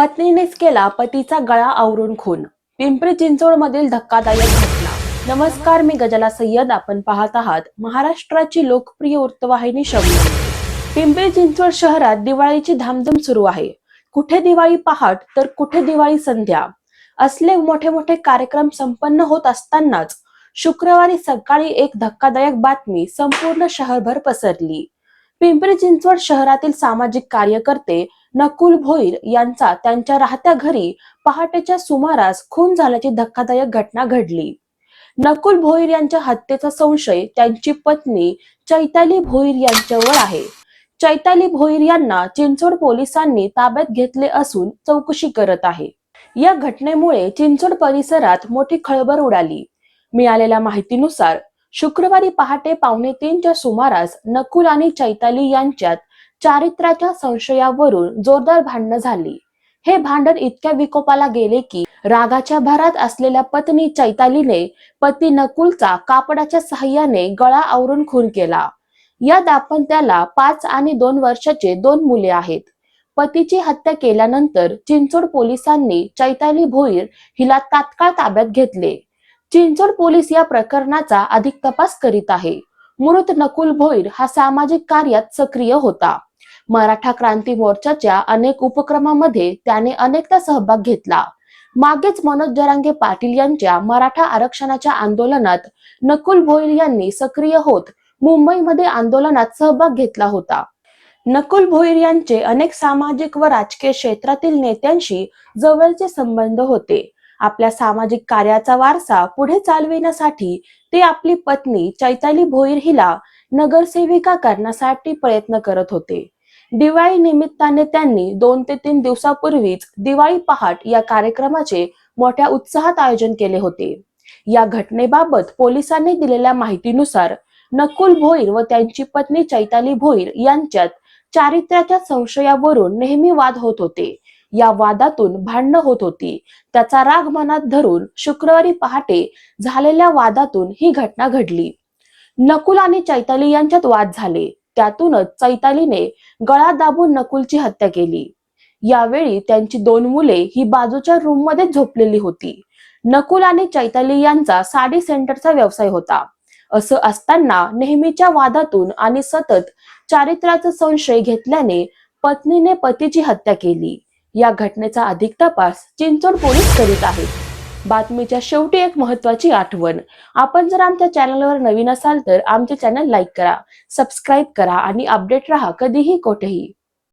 पत्नीनेच केला पतीचा गळा आवरून खून. पिंपरी चिंचवड मधील धक्कादायक घटना. नमस्कार मी गजला सय्यद. आपण पाहत आहात महाराष्ट्राची लोकप्रिय वृत्तवाहिनी शब्द पिंपरी चिंचवड शहरात दिवाळीची धामधूम सुरू आहे. कुठे दिवाळी पहाट तर कुठे दिवाळी संध्या? असले मोठे मोठे कार्यक्रम संपन्न होत असतानाच शुक्रवारी सकाळी एक धक्कादायक बातमी संपूर्ण शहरभर पसरली. पिंपरी चिंचवड शहरातील सामाजिक कार्यकर्ते नकुल भोईर यांचा त्यांच्या राहत्या घरी पहाटेच्या सुमारास खून झाल्याची धक्कादायक घटना घडली. नकुल भोईर यांच्या हत्येचा संशय त्यांची पत्नी चैताली भोईर यांच्यावर आहे. चैताली भोईर यांना चिंचवड पोलिसांनी ताब्यात घेतले असून चौकशी करत आहे. या घटनेमुळे चिंचवड परिसरात मोठी खळबळ उडाली. मिळालेल्या माहितीनुसार शुक्रवारी पहाटे पावणे तीनच्या सुमारास नकुल आणि चैताली यांच्यात चारित्र्याच्या संशयावरून जोरदार भांडणं झाली. हे भांडण इतक्या विकोपाला गेले की रागाच्या भरात असलेल्या पत्नी चैतालीने पती नकुलचा कापडाच्या सहाय्याने गळा आवरून खून केला. या त्याला पाच आणि दोन वर्षाचे दोन मुले आहेत. पतीची हत्या केल्यानंतर चिंचोड पोलिसांनी चैताली भोईर हिला तात्काळ ताब्यात घेतले. चिंचोड पोलीस या प्रकरणाचा अधिक तपास करीत आहे. मृत नकुल भोईर हा सामाजिक कार्यात सक्रिय होता. मराठा क्रांती मोर्चाच्या अनेक उपक्रमामध्ये त्याने अनेकदा सहभाग घेतला. मागेच मनोज जरांगे पाटील यांच्या मराठा आरक्षणाच्या आंदोलनात नकुल भोईर यांनी सक्रिय होत मुंबईमध्ये आंदोलनात सहभाग घेतला होता. नकुल भोईर यांचे अनेक सामाजिक व राजकीय क्षेत्रातील नेत्यांशी जवळचे संबंध होते. आपल्या सामाजिक कार्याचा वारसा पुढे चालविण्यासाठी ते आपली पत्नी चैताली भोईर हिला नगरसेविका करण्यासाठी प्रयत्न करत होते. दिवाळी निमित्ताने त्यांनी दोन ते तीन दिवसापूर्वीच दिवाळी पहाट या कार्यक्रमाचे मोठ्या उत्साहात आयोजन केले होते. या घटनेबाबत पोलिसांनी दिलेल्या माहितीनुसार नकुल भोईर व त्यांची पत्नी चैताली भोईर यांच्यात चारित्र्याच्या संशयावरून नेहमी वाद होत होते. या वादातून भांडणं होत होती. त्याचा राग मनात धरून शुक्रवारी पहाटे झालेल्या वादातून ही घटना घडली. नकुल आणि चैताली यांच्यात वाद झाले. त्यातूनच चैतालीने गळा दाबून नकुलची हत्या केली. यावेळी त्यांची दोन मुले ही बाजूच्या रूममध्ये झोपलेली होती. नकुल आणि चैताली यांचा साडी सेंटरचा व्यवसाय होता. असं असताना नेहमीच्या वादातून आणि सतत चारित्र्याचा संशय घेतल्याने पत्नीने पतीची हत्या केली. या घटनेचा अधिक तपास चिंचोड पोलीस करीत आहेत. बातमीच्या शेवटी एक महत्वाची आठवण. आपण जर आमच्या चॅनलवर नवीन असाल तर आमचे चॅनल लाईक करा सबस्क्राईब करा आणि अपडेट राहा कधीही कोठेही.